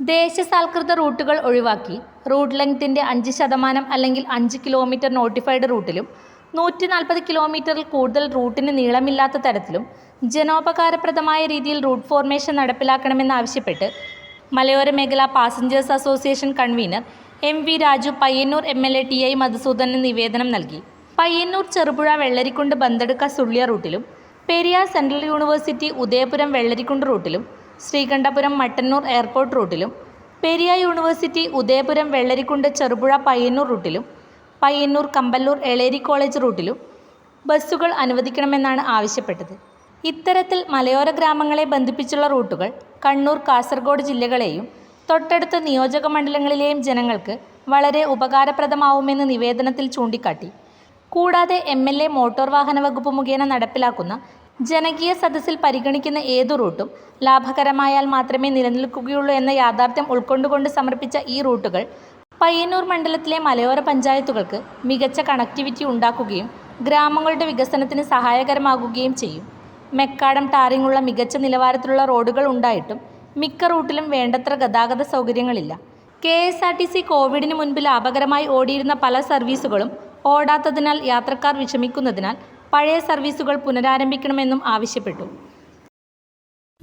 ദേശസാൽകൃത റൂട്ടുകൾ ഒഴിവാക്കി റൂട്ട് ലെങ്തിന്റെ അഞ്ച് ശതമാനം അല്ലെങ്കിൽ അഞ്ച് കിലോമീറ്റർ നോട്ടിഫൈഡ് റൂട്ടിലും നൂറ്റി നാൽപ്പത് കിലോമീറ്ററിൽ കൂടുതൽ റൂട്ടിന് നീളമില്ലാത്ത തരത്തിലും ജനോപകാരപ്രദമായ രീതിയിൽ റൂട്ട് ഫോർമേഷൻ നടപ്പിലാക്കണമെന്നാവശ്യപ്പെട്ട് മലയോര മേഖല passengers association convener M V Raju Payyannur M L A T I Madhusoodanan നിവേദനം നൽകി. പയ്യന്നൂർ ചെറുപുഴ വെള്ളരിക്കുണ്ട് ബന്തെടുക്ക സുള്ളിയ റൂട്ടിലും പെരിയാർ സെൻട്രൽ യൂണിവേഴ്സിറ്റി ഉദയപുരം വെള്ളരിക്കുണ്ട് റൂട്ടിലും ശ്രീകണ്ഠപുരം മട്ടന്നൂർ എയർപോർട്ട് റൂട്ടിലും പെരിയ യൂണിവേഴ്സിറ്റി ഉദയപുരം വെള്ളരിക്കുണ്ട് ചെറുപുഴ പയ്യന്നൂർ റൂട്ടിലും പയ്യന്നൂർ കമ്പല്ലൂർ എളേരി കോളേജ് റൂട്ടിലും ബസ്സുകൾ അനുവദിക്കണമെന്നാണ് ആവശ്യപ്പെട്ടത്. ഇത്തരത്തിൽ മലയോര ഗ്രാമങ്ങളെ ബന്ധിപ്പിച്ചുള്ള റൂട്ടുകൾ കണ്ണൂർ കാസർഗോഡ് ജില്ലകളെയും തൊട്ടടുത്ത നിയോജക മണ്ഡലങ്ങളിലെയും ജനങ്ങൾക്ക് വളരെ ഉപകാരപ്രദമാവുമെന്ന് നിവേദനത്തിൽ ചൂണ്ടിക്കാട്ടി. കൂടാതെ എം എൽ എ മോട്ടോർ വാഹന വകുപ്പ് മുഖേന നടപ്പിലാക്കുന്ന ജനകീയ സദസ്സിൽ പരിഗണിക്കുന്ന ഏതു റൂട്ടും ലാഭകരമായാൽ മാത്രമേ നിലനിൽക്കുകയുള്ളൂ എന്ന യാഥാർത്ഥ്യം ഉൾക്കൊണ്ടുകൊണ്ട് സമർപ്പിച്ച ഈ റൂട്ടുകൾ പയ്യന്നൂർ മണ്ഡലത്തിലെ മലയോര പഞ്ചായത്തുകൾക്ക് മികച്ച കണക്ടിവിറ്റി ഉണ്ടാക്കുകയും ഗ്രാമങ്ങളുടെ വികസനത്തിന് സഹായകരമാകുകയും ചെയ്യും. മെക്കാടം ടാറിങ്ങുള്ള മികച്ച നിലവാരത്തിലുള്ള റോഡുകൾ ഉണ്ടായിട്ടും മിക്ക റൂട്ടിലും വേണ്ടത്ര ഗതാഗത സൗകര്യങ്ങളില്ല. K S R T C കോവിഡിന് മുൻപ് ലാഭകരമായി ഓടിയിരുന്ന പല സർവീസുകളും ഓടാത്തതിനാൽ യാത്രക്കാർ വിഷമിക്കുന്നതിനാൽ പഴയ സർവീസുകൾ പുനരാരംഭിക്കണമെന്നും ആവശ്യപ്പെട്ടു